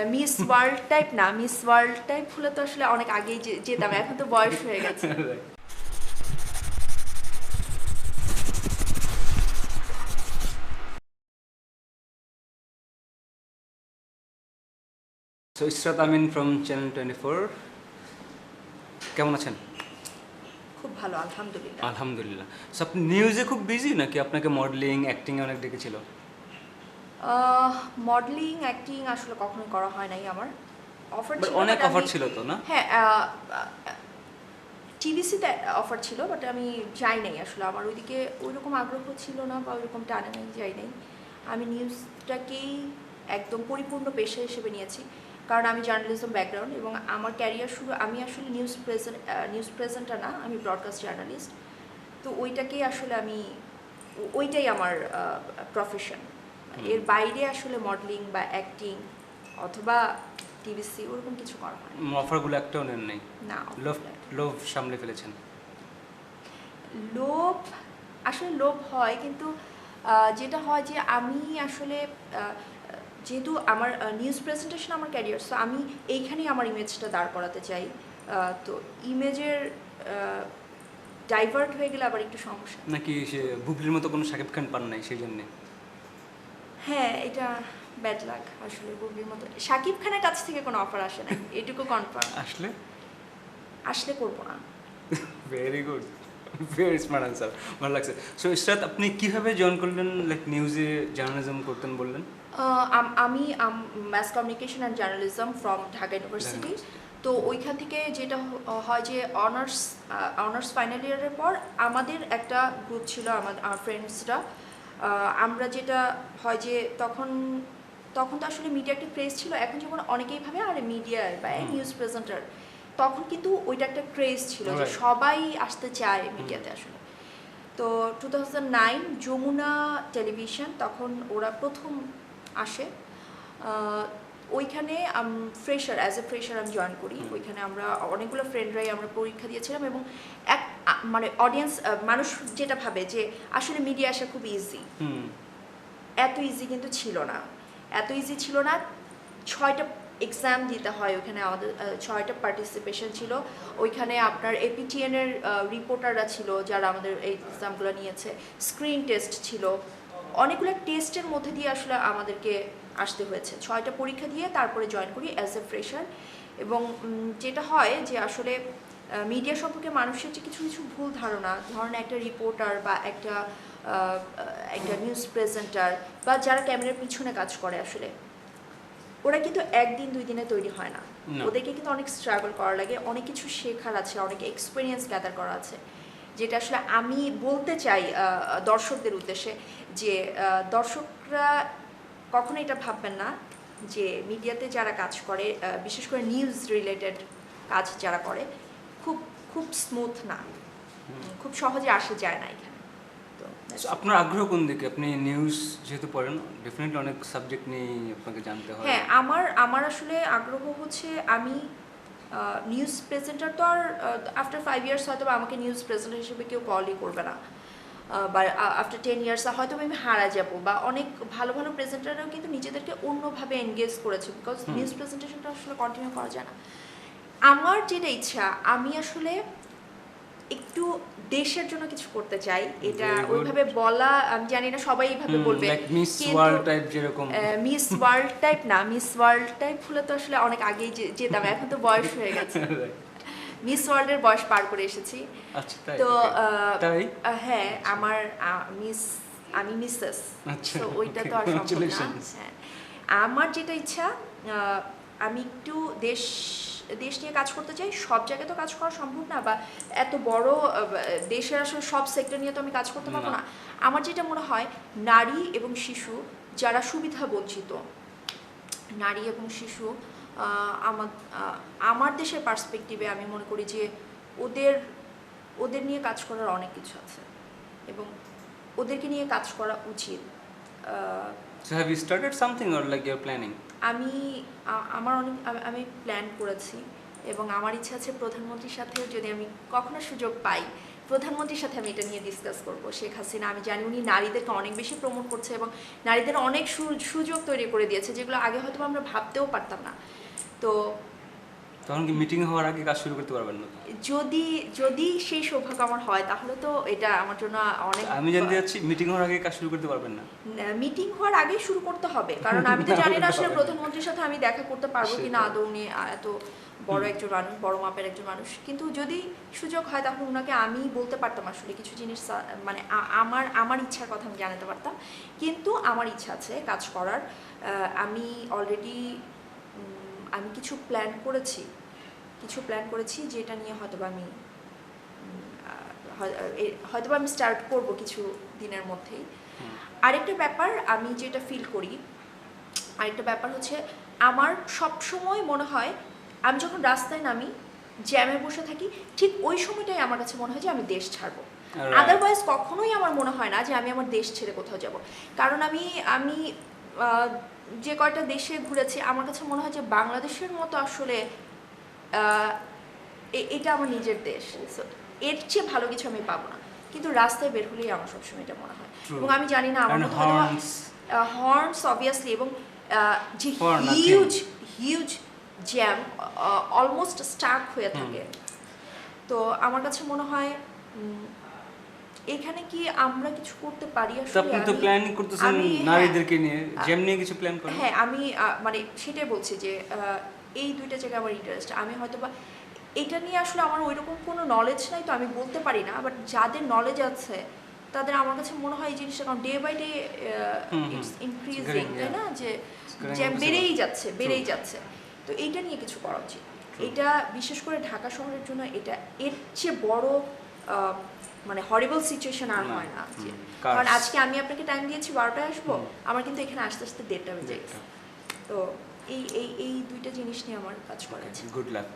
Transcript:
Miss world type না miss world type হলে তো আসলে অনেক আগেই যেতাম এখন তো বয়স হয়ে গেছে। So Israt Amin from channel twenty four কেমন আছেন? খুব ভালো আলহামদুলিল্লাহ। আলহামদুলিল্লাহ। সো আপনি নিউজে খুব বিজি নাকি? আপনাকে মডেলিং অ্যাক্টিংয়ে অনেক ডেকেছিল? মডেলিং অ্যাক্টিং আসলে কখনোই করা হয় নাই আমার। অফার ছিল অনেক অফার ছিল তো না? হ্যাঁ টিভিসিতে অফার ছিল বাট আমি যাই নাই আসলে। আমার ওইদিকে ওইরকম আগ্রহ ছিল না বা ওইরকম টানে নাই যাই নাই। আমি নিউজটাকেই একদম পরিপূর্ণ পেশা হিসেবে নিয়েছি কারণ আমি জার্নালিজম ব্যাকগ্রাউন্ড এবং আমার ক্যারিয়ার শুরু আমি আসলে নিউজ প্রেজেন্ট নিউজ প্রেজেন্টার না আমি ব্রডকাস্ট জার্নালিস্ট তো ওইটাকেই আসলে আমি ওইটাই আমার প্রফেশন এর বাইরে আসলে মডেলিং বা অ্যাক্টিং অথবা টিভিসি ওরকম কিছু করা হয় না। অফারগুলো একটাও নেন নাই? না লোভ লোভ সামলে ফেলেছেন? লোভ আসলে লোভ হয় কিন্তু যেটা হয় যে আমি আসলে যেহেতু আমার নিউজ প্রেজেন্টেশন আমার ক্যারিয়ার সো আমি এইখানেই আমার ইমেজটা দাঁড় করাতে চাই। তো ইমেজের ডাইভার্ট হয়ে গেলে আবার একটু সমস্যা। নাকি সে বুবলির মতো কোনো সাকিব খান পান নাই সেই জন্যে? হ্যাঁ এটা ব্যাড লাগ আসলে বুবলির মতো। শাকিব খানের কাছ থেকে কোনো অফার আসে না এটুকু কনফার্ম আসলে? আসলে করব না। Very good very smart answer ভালো লাগছে। সো ইসরাত আপনি কীভাবে জয়েন করলেন লাইক নিউজে জার্নালিজম করতেন বললেন? আম- mass communication and journalism from Dhaka university তো ওইখান থেকে যেটা হয় যে অনার্স অনার্স ফাইনাল ইয়ারের পর আমাদের একটা গ্রুপ ছিল আমার ফ্রেন্ডসরা আমরা যেটা হয় যে তখন তখন তো আসলে মিডিয়া একটা ক্রেজ ছিল এখন যেমন অনেকেই ভাবে আরে মিডিয়ার বা নিউজ প্রেজেন্টার তখন কিন্তু ওইটা একটা ক্রেজ ছিল যে সবাই আসতে চায় মিডিয়াতে আসলে। তো two thousand nine Jamuna television তখন ওরা প্রথম আসে। ওইখানে ফ্রেশার অ্যাজ এ ফ্রেশার আমি জয়েন করি। ওইখানে আমরা অনেকগুলো ফ্রেন্ডরাই আমরা পরীক্ষা দিয়েছিলাম এবং এক মানে অডিয়েন্স মানুষ যেটা ভাবে যে আসলে মিডিয়া আসা খুব ইজি হুম। এত ইজি কিন্তু ছিল না। এত ইজি ছিল না ছয়টা এক্সাম দিতে হয় ওখানে আমাদের ছয়টা পার্টিসিপেশন ছিল। ওইখানে আপনার এপিটিএন এর রিপোর্টাররা ছিল যারা আমাদের এই এক্সামগুলো নিয়েছে। স্ক্রিন টেস্ট ছিল। অনেকগুলো টেস্টের মধ্যে দিয়ে আসলে আমাদেরকে আসতে হয়েছে। ছয়টা পরীক্ষা দিয়ে তারপরে জয়েন করি অ্যাজ এ ফ্রেশার এবং যেটা হয় যে আসলে মিডিয়া সম্পর্কে মানুষের যে কিছু কিছু ভুল ধারণা ধরেন একটা রিপোর্টার বা একটা একটা নিউজ প্রেজেন্টার বা যারা ক্যামেরার পিছনে কাজ করে আসলে ওরা কিন্তু একদিন দুই দিনে তৈরি হয় না। ওদেরকে কিন্তু অনেক স্ট্রাগল করা লাগে অনেক কিছু শেখার আছে অনেক এক্সপিরিয়েন্স গ্যাদার করা আছে যেটা আসলে আমি বলতে চাই দর্শকদের উদ্দেশ্যে যে দর্শকরা কখনো এটা ভাববেন না যে মিডিয়াতে যারা কাজ করে বিশেষ করে নিউজ রিলেটেড কাজ যারা করে খুব স্মুথ না। খুব সহজে আসে যায় না এখানে। আপনার আগ্রহ কোন দিকে? আপনি নিউজ যেহেতু পড়েন ডেফিনেটলি অনেক সাবজেক্ট নিয়ে আপনাকে জানতে হয়। হ্যাঁ আমার আমার আসলে আগ্রহ হচ্ছে আমি নিউজ প্রেজেন্টার তো আর আফটার ফাইভ ইয়ার্স হয়তো আমাকে নিউজ প্রেজেন্টার হিসেবে কেউ কলই করবে না। বা আফটার টেন ইয়ার্স হয়তো আমি হারা যাব বা অনেক ভালো ভালো প্রেজেন্টাররাও কিন্তু নিজেদেরকে অন্যভাবে এনগেজ করেছে বিকজ। নিউজ প্রেজেন্টেশনটা আসলে কন্টিনিউ করা যায় না। আমার যেটা ইচ্ছা আমি আসলে একটু দেশের জন্য কিছু করতে চাই। এটা ওইভাবে বলা আমি জানি না সবাই এইভাবে বলবে। মিস ওয়ার্ল্ড টাইপ যেরকম। মিস ওয়ার্ল্ড টাইপ না মিস ওয়ার্ল্ড টাইপ হলে তো আসলে অনেক আগেই যেতাম এখন তো বয়স হয়ে গেছে। মিস ওয়ার্ল্ডের বয়স পার করে এসেছি। আচ্ছা তো হ্যাঁ আমার মিস আমি মিসেস আচ্ছা, তো ওইটা তো আর সম্ভব না। হ্যাঁ। আমার যেটা ইচ্ছা আহ, আমি একটু দেশ দেশ নিয়ে কাজ করতে চাই সব জায়গায় তো কাজ করা সম্ভব না বা এত বড় দেশের আসলে সব সেক্টর নিয়ে তো আমি কাজ করতে পারব না। আমার যেটা মনে হয় নারী এবং শিশু যারা সুবিধা বঞ্চিত নারী এবং শিশু আমার আমার দেশের পার্সপেক্টিভে আমি মনে করি যে ওদের ওদের নিয়ে কাজ করার অনেক কিছু আছে এবং ওদেরকে নিয়ে কাজ করা উচিত So have you started something or like you're planning? আমি আমার অনেক, আমি- প্ল্যান করেছি এবং আমার ইচ্ছা আছে প্রধানমন্ত্রীর সাথে যদি আমি কখনো সুযোগ পাই, প্রধানমন্ত্রীর সাথে আমি এটা নিয়ে ডিসকাস করব। শেখ হাসিনা, আমি জানি উনি নারীদেরকে অনেক বেশি প্রমোট করছে এবং নারীদের অনেক সুযোগ তৈরি করে দিয়েছে যেগুলো আগে হয়তো আমরা ভাবতেও পারতাম না। তো তখন কি মিটিং হওয়ার আগে কাজ শুরু করতে পারবেন না যদি যদি সেই সৌভাগ্য আমার হয় তাহলে তো এটা আমার জন্য অনেক আমি জানতে চাচ্ছি মিটিং হওয়ার আগে কাজ শুরু করতে পারবেন না? মিটিং হওয়ার আগেই শুরু করতে হবে। কারণ আমি তো জানি না আসলে প্রধানমন্ত্রীর সাথে আমি দেখা করতে পারব কিনা। আদৌ উনি এত বড় একজন মানুষ বড় মাপের একজন মানুষ। কিন্তু যদি সুযোগ হয় তাহলে ওনাকে আমি বলতে পারতাম আসলে কিছু জিনিস মানে আমার আমার ইচ্ছার কথা আমি জানাতে পারতাম। কিন্তু আমার ইচ্ছা আছে কাজ করার। আমি অলরেডি আমি কিছু প্ল্যান করেছি কিছু প্ল্যান করেছি যেটা নিয়ে হয়তো আমি হয়- হয়তো আমি স্টার্ট করব কিছু দিনের মধ্যেই। আরেকটা ব্যাপার আমি যেটা ফিল করি আরেকটা ব্যাপার হচ্ছে আমার সব সময় মনে হয় আমি যখন রাস্তায় নামি জ্যামে বসে থাকি ঠিক ওই সময়টাই আমার কাছে মনে হয় যে আমি দেশ ছাড়বো. আদারওয়াইজ কখনোই আমার মনে হয় না যে আমি আমার দেশ ছেড়ে কোথাও যাব। কারণ আমি আমি যে কয়টা দেশে ঘুরেছি আমার কাছে মনে হয় যে বাংলাদেশের মতো আসলে এটা আমার নিজের দেশ। এর চেয়ে ভালো কিছু আমি পাবো না। কিন্তু রাস্তায় বের হলেই আমার সবসময় এটা মনে হয়। এবং আমি জানি না আমার মতো. হর্নস অবভিয়াসলি এবং যে huge huge jam almost stuck হয়ে থাকে। তো আমার কাছে মনে হয় এখানে কি আমরা কিছু করতে পারি আসলে? আপনি তো প্ল্যানিং করতেছেন হ্যাঁ। নারীদেরকে নিয়ে। জ্যাম নিয়ে কিছু প্ল্যান করেন? হ্যাঁ আমি মানে সেটাই বলছি যে এই দুইটা জায়গায় আমার ইন্টারেস্ট আমি হয়তো বা এটা নিয়ে আসলে আমার ওইরকম কোনো নলেজ নাই তো আমি বলতে পারি না বাট যাদের নলেজ আছে তাদের আমার কাছে মনে হয় এই জিনিসটা কারণ day by day. It's increasing তাই না? যে বেড়েই যাচ্ছে বেড়েই যাচ্ছে। তো এইটা নিয়ে কিছু করা উচিত। এটা বিশেষ করে ঢাকা শহরের জন্য এটা এর চেয়ে বড় আহ, মানে হরিবল সিচুয়েশন আর হয় না আজকে। কারণ আজকে আমি আপনাকে টাইম দিয়েছি বারোটায় আসব আমার কিন্তু এখানে আস্তে আস্তে দেড়টা বেজে গেছে। তো এই এই এই দুইটা জিনিস নিয়ে আমার কাজ করা আছে। Good luck